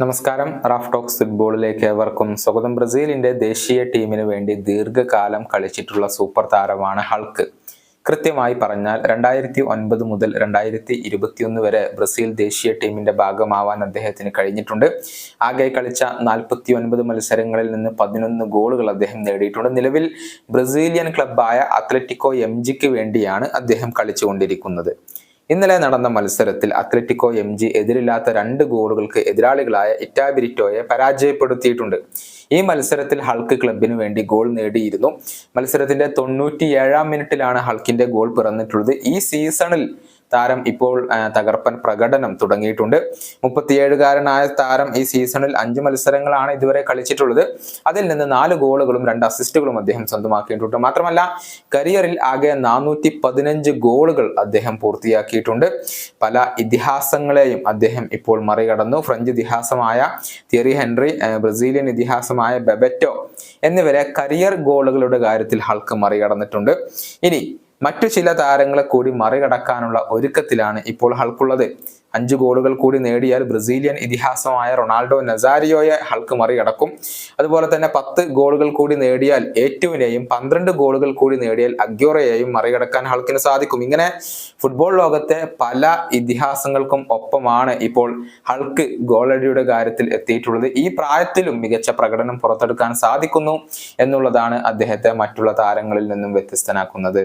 നമസ്കാരം. Raf talks ഫുട്ബോളിലേക്ക് ഏവർക്കും സ്വാഗതം. ബ്രസീലിന്റെ ദേശീയ ടീമിന് വേണ്ടി ദീർഘകാലം കളിച്ചിട്ടുള്ള സൂപ്പർ താരമാണ് ഹൾക്ക്. കൃത്യമായി പറഞ്ഞാൽ രണ്ടായിരത്തി ഒൻപത് മുതൽ രണ്ടായിരത്തി ഇരുപത്തിയൊന്ന് വരെ ബ്രസീൽ ദേശീയ ടീമിന്റെ ഭാഗമാവാൻ അദ്ദേഹത്തിന് കഴിഞ്ഞിട്ടുണ്ട്. ആകെ കളിച്ച നാൽപ്പത്തി ഒൻപത് മത്സരങ്ങളിൽ നിന്ന് പതിനൊന്ന് ഗോളുകൾ അദ്ദേഹം നേടിയിട്ടുണ്ട്. നിലവിൽ ബ്രസീലിയൻ ക്ലബായ അത്ലറ്റിക്കോ എം ജിക്ക് വേണ്ടിയാണ് അദ്ദേഹം കളിച്ചുകൊണ്ടിരിക്കുന്നത്. ഇന്നലെ നടന്ന മത്സരത്തിൽ അത്ലറ്റിക്കോ എം ജി എതിരില്ലാത്ത രണ്ട് ഗോളുകൾക്ക് എതിരാളികളായ ഇറ്റാബിരിറ്റോയെ പരാജയപ്പെടുത്തിയിട്ടുണ്ട്. ഈ മത്സരത്തിൽ ഹൾക്ക് ക്ലബിന് വേണ്ടി ഗോൾ നേടിയിരുന്നു. മത്സരത്തിന്റെ തൊണ്ണൂറ്റിയേഴാം മിനിറ്റിലാണ് ഹൾക്കിന്റെ ഗോൾ പിറന്നിട്ടുള്ളത്. ഈ സീസണിൽ താരം ഇപ്പോൾ തകർപ്പൻ പ്രകടനം തുടങ്ങിയിട്ടുണ്ട്. മുപ്പത്തിയേഴുകാരനായ താരം ഈ സീസണിൽ അഞ്ച് മത്സരങ്ങളാണ് ഇതുവരെ കളിച്ചിട്ടുള്ളത്. അതിൽ നിന്ന് നാല് ഗോളുകളും രണ്ട് അസിസ്റ്റുകളും അദ്ദേഹം സ്വന്തമാക്കിയിട്ടുണ്ട്. മാത്രമല്ല കരിയറിൽ ആകെ നാനൂറ്റി പതിനഞ്ച് ഗോളുകൾ അദ്ദേഹം പൂർത്തിയാക്കിയിട്ടുണ്ട്. പല ഇതിഹാസങ്ങളെയും അദ്ദേഹം ഇപ്പോൾ മറികടന്നു. ഫ്രഞ്ച് ഇതിഹാസമായ തിയറി ഹെൻറി ബ്രസീലിയൻ ഇതിഹാസമായ ബെബറ്റോ എന്നിവരെ കരിയർ ഗോളുകളുടെ കാര്യത്തിൽ ഹൾക്ക് മറികടന്നിട്ടുണ്ട്. ഇനി മറ്റു ചില താരങ്ങളെ കൂടി മറികടക്കാനുള്ള ഒരുക്കത്തിലാണ് ഇപ്പോൾ ഹൾക്കുള്ളത്. അഞ്ച് ഗോളുകൾ കൂടി നേടിയാൽ ബ്രസീലിയൻ ഇതിഹാസമായ റൊണാൾഡോ നസാരിയോയെ ഹൾക്ക് മറികടക്കും. അതുപോലെ തന്നെ പത്ത് ഗോളുകൾ കൂടി നേടിയാൽ ഏറ്റുവിനെയും പന്ത്രണ്ട് ഗോളുകൾ കൂടി നേടിയാൽ അഗ്യോറയെയും മറികടക്കാൻ ഹൾക്കിന് സാധിക്കും. ഇങ്ങനെ ഫുട്ബോൾ ലോകത്തെ പല ഇതിഹാസങ്ങൾക്കും ഒപ്പമാണ് ഇപ്പോൾ ഹൾക്ക് ഗോളടിയുടെ കാര്യത്തിൽ എത്തിയിട്ടുള്ളത്. ഈ പ്രായത്തിലും മികച്ച പ്രകടനം പുറത്തെടുക്കാൻ സാധിക്കുന്നു എന്നുള്ളതാണ് അദ്ദേഹത്തെ മറ്റുള്ള താരങ്ങളിൽ നിന്നും വ്യത്യസ്തനാക്കുന്നത്.